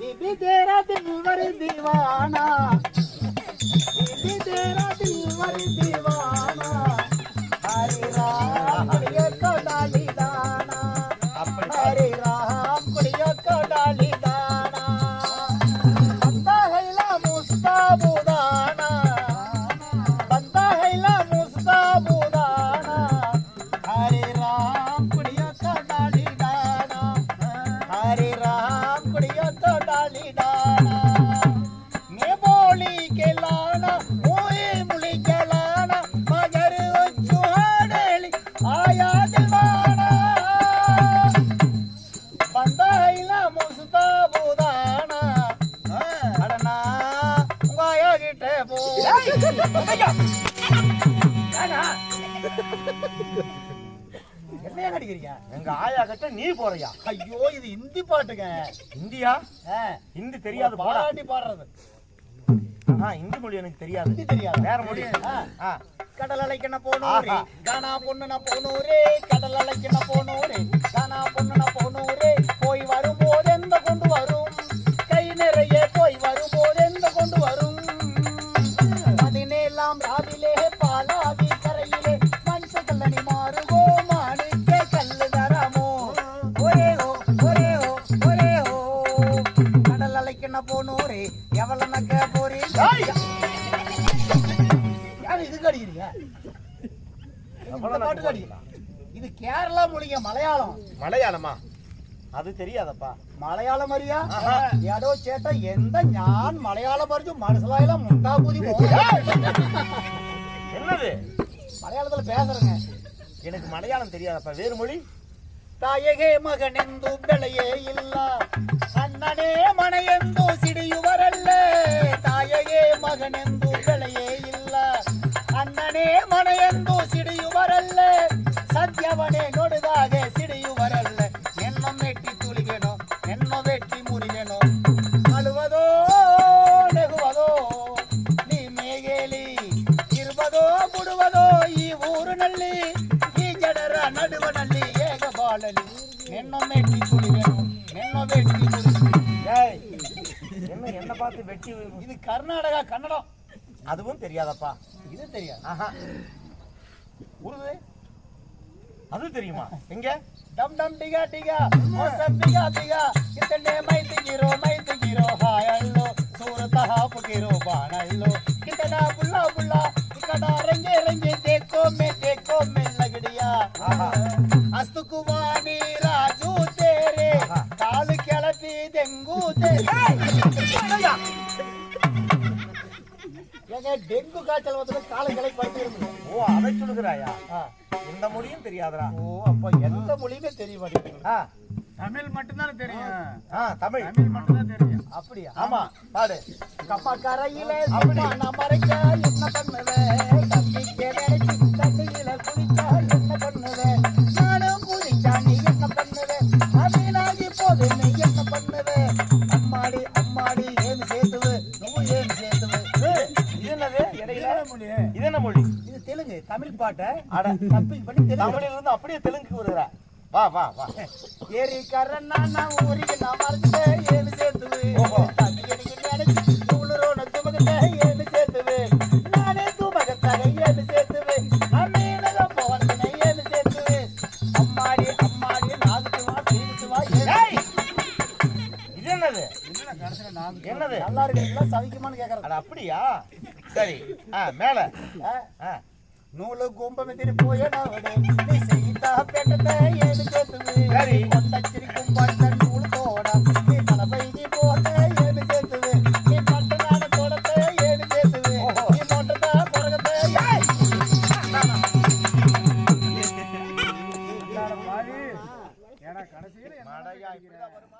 बीबी तेरा दिलवर दीवाना। दीदी तेरा दिलवर दीवाना। हरे राम। என்ன நடிக்கிறீங்க எங்க ஆயா கிட்ட நீ போறியா? ஐயோ இது ஹிந்தி பாட்டுங்க. இந்தியா? ஹிந்தி தெரியாது போடா. பாடுறது. ஆ, ஹிந்தி மொழி எனக்கு தெரியாது. ஹிந்தி தெரியாது. வேற மொழி. ஆ. கடல் அலைக்கண போனோரே. தானா பொண்ணுன போனோரே. கடல் அலைக்கண போனோரே. தானா பொண்ணுன போனோரே. இது கேரளா மொழிங்க மலையாளம். மலையாளமா? அது தெரியாதப்பா. மலையாளம் அறியா? ஏதோ சேட்ட எந்த ஞான் மலையாளம் அறிஞ்சு மனசுலாயில முட்டா பூதி என்னது? மலையாளத்துல பேசுறேங்க. எனக்கு மலையாளம் தெரியாதப்பா. வேறு மொழி? தாயகே மகனெந்து பிழையே இல்ல. அண்ணனே மனையே ಅಣ್ಣನೇ ಮನೆಯೆಂದು ಸಿಡಿಯುವರಲ್ಲೇ ಸತ್ಯವನೇ ನೋಡಿದಾಗೆ ಸಿಡಿಯುವರಲ್ಲೇ ಎನ್ನ ಮೆಟ್ಟಿ ತುಳಿಗೆನೋ ಎನ್ನ ವೆಟ್ಟಿ ಮುರಿಗೆನೋ ಅಳುವುದೋ ನೆಗುವುದೋ ನೀ ಮೇಗೇಲಿ ಇರುವುದೋ ಬಿಡುವುದೋ ಈ ಊರಿನಲ್ಲಿ ಈ ಜನರ ನಡುವನಲ್ಲಿ ಹೇಗ ಬಾಳಲಿ ನಿನ್ನ ಮೆಟ್ಟಿ ತುಳಿವೆನು ನಿನ್ನ ವೆಟ್ಟಿ ಮುರಿವೆನು. ஏய் என்ன என்ன பார்த்து வெட்டி இது கர்நாடகா கன்னடம் அதுவும் தெரியாதப்பா. இது தெரியாது. ஆஹா. உருது. அது தெரியுமா? எங்க? டம் டம் டிகா டிகா. மோசம் டிகா டிகா. கிட்டே மைத்து கிரோ மைத்து கிரோ. ஹாய் அல்லோ சூரத் ஹாப் கிரோ பான் அல்லோ கித்தனா புல்லா புல்லா. கித்தனா ரங்கே ரங்கே தேக்கோ மே தேக்கோ மே லகடியா அஸ்து குவானி ராஜு தேரே. காலு கிளப்பி தெங்கு தேரே. டெங்கு காய்ச்சல் வந்து காலை கிளை படுத்து ஓ அதை சொல்லுகிறாயா? இந்த மொழியும் தெரியாதடா. ஓ அப்ப எந்த மொழியுமே தெரிய மாட்டேங்குது. தமிழ் மட்டும்தானே தெரியும். ஆ தமிழ். தமிழ் மட்டும்தான் தெரியும். அப்படியா? ஆமா பாடு. கப்பா கரையில சும்மா நான் மறைக்க என்ன பண்ணுவேன் தம்பிக்கு நினைச்சு தண்ணியில குளிச்சா என்ன பண்ணுவேன் நானும் குளிச்சா நீ என்ன பண்ணுவேன் அமீனாகி போது நீ என்ன பண்ணுவேன் அம்மாடி அம்மாடி ஏன் தமிழ் பாட்டை டப்பிங் பண்ணி தமிழ்ல இருந்து அப்படியே தெலுங்கு வருகிறா வா வா வா. ஏறி கரண்ணா நான் ஊருக்கு மறந்து ஏழு சேர்த்துவே. தண்ணி அடிக்கடி அடிச்சு உளுரோட சுமகத்தை ஏழு சேர்த்துவே. நானே தூமகத்தாக ஏழு சேர்த்துவே. அம்மீனக போவந்தனை ஏழு சேர்த்துவே. அம்மாடி அம்மாடி நாகுத்துவா தீங்குத்துவா இது என்னது? என்னது? நல்லா இருக்கீங்களா? சவிக்குமான்னு கேட்கறேன் அப்படியா? சரி. மேல. ஆ. நூலு கும்பம் తిరిపోయే నావడే నీ సీత పెట్టతే ఏమి చేతువి సరి. కొట్టచ్చిరి కుంపట్ట నూలు తోడ నీ తలపైకి పోతే ఏమి చేతువి నీ పట్టణాల కొడతే ఏమి చేతువి ఓహో. నీ మొట్టత కొరగతే ఏయ్! மாதிரி ஏன்னா கடைசியில் மடையா இப்படிதான் வருமா